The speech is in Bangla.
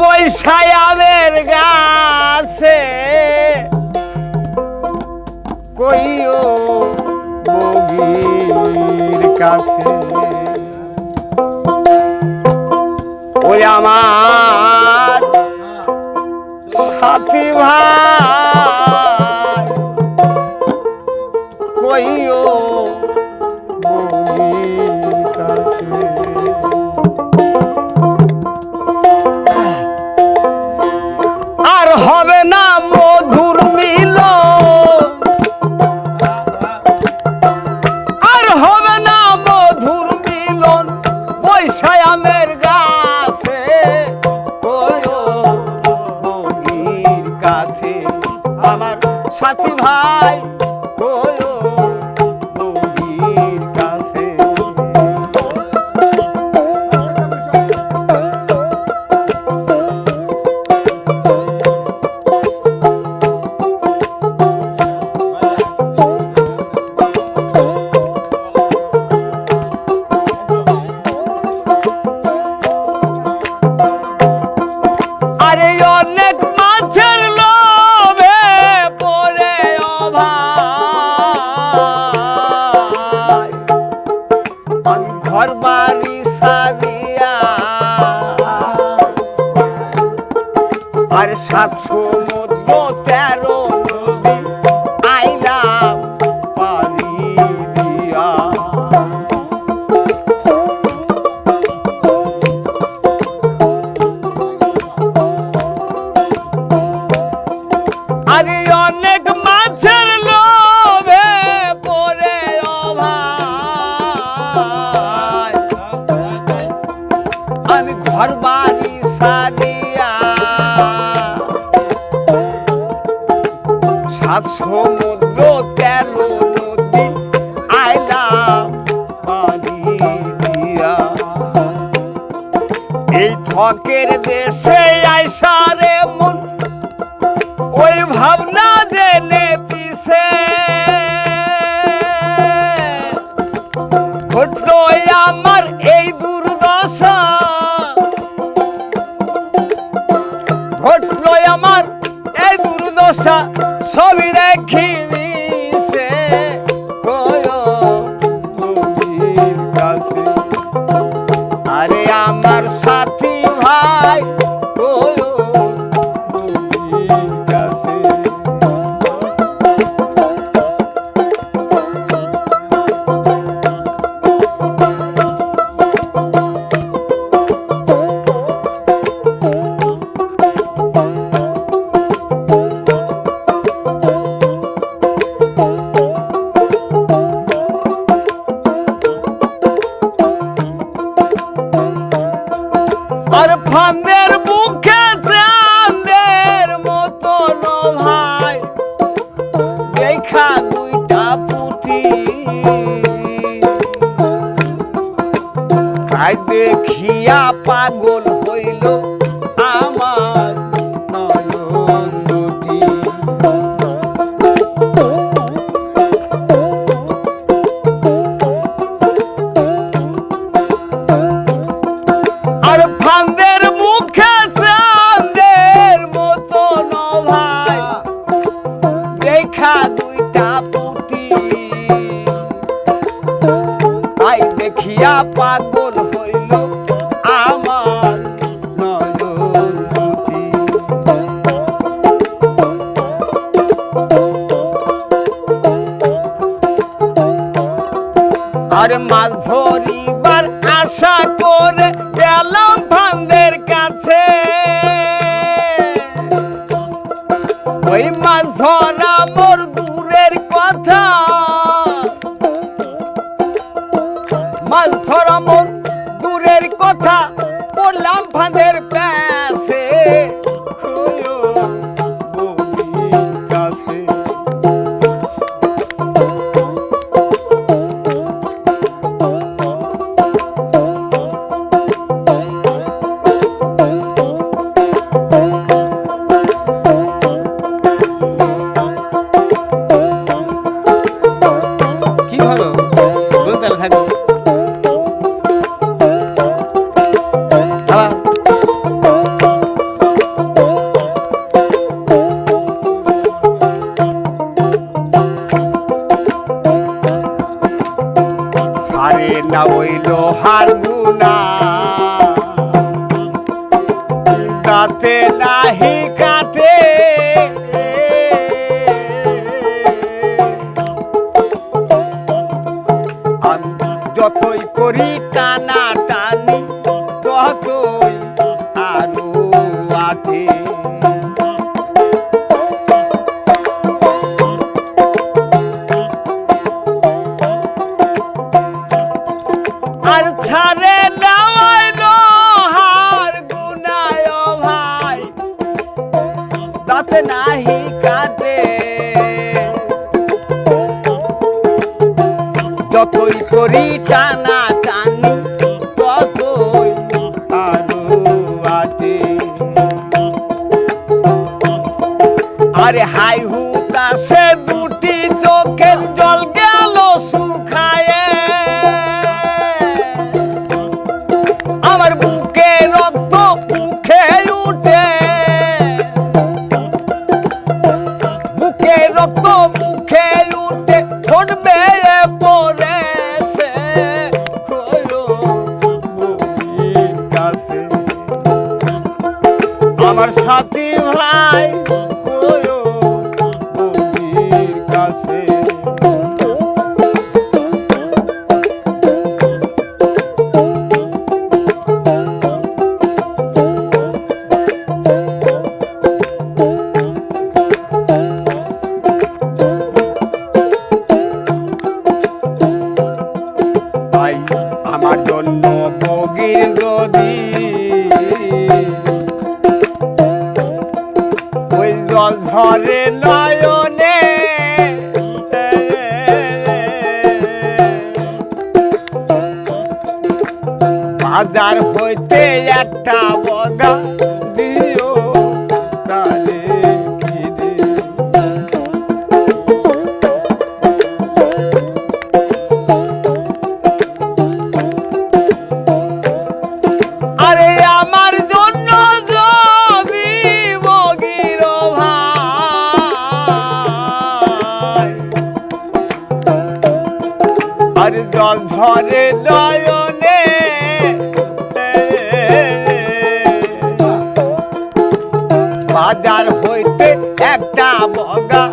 বৈশায় আমের গাছে। কইও বগির কাছে। ওই আমার সাথী ভাই আর সাতশো সমুদ্র তেরো দিয়া। আরে অনেক সমুদ্র তেরো নদী আইলাম পানি দিয়া? এই ঠকের দেশে আইসারে মন, ওই ভাবনা জেনে পিছে। ঘটলো আমার পাগল হইল আমার নয়ন দুটি। আর ফান্দের মুখে চাঁদের মতো ভাই দেখা দুইটা পুটি তাই দেখিয়া পাগল আর মাছ ধরিবার আশা করে গেলাম ফান্দের কাছে। ওই মাছ ধরা মোর দূরের কথা। মাছ ধরা মোর দূরের কথা পড়লাম ফাঁদের প্যাসে না ওই লোহার গুনা তাতে নাহি কাতে ছাড়ে দেওয়ায় রোহার গুনায় ভাই। তাতে নাহি কাঁদে। যতই করি টানা টানি, ততই আরও আতে আরে হাই চাই কাছে আমার জন্য বগির যদি হাজার হইতে একটা বাজার হইতে একটা বগা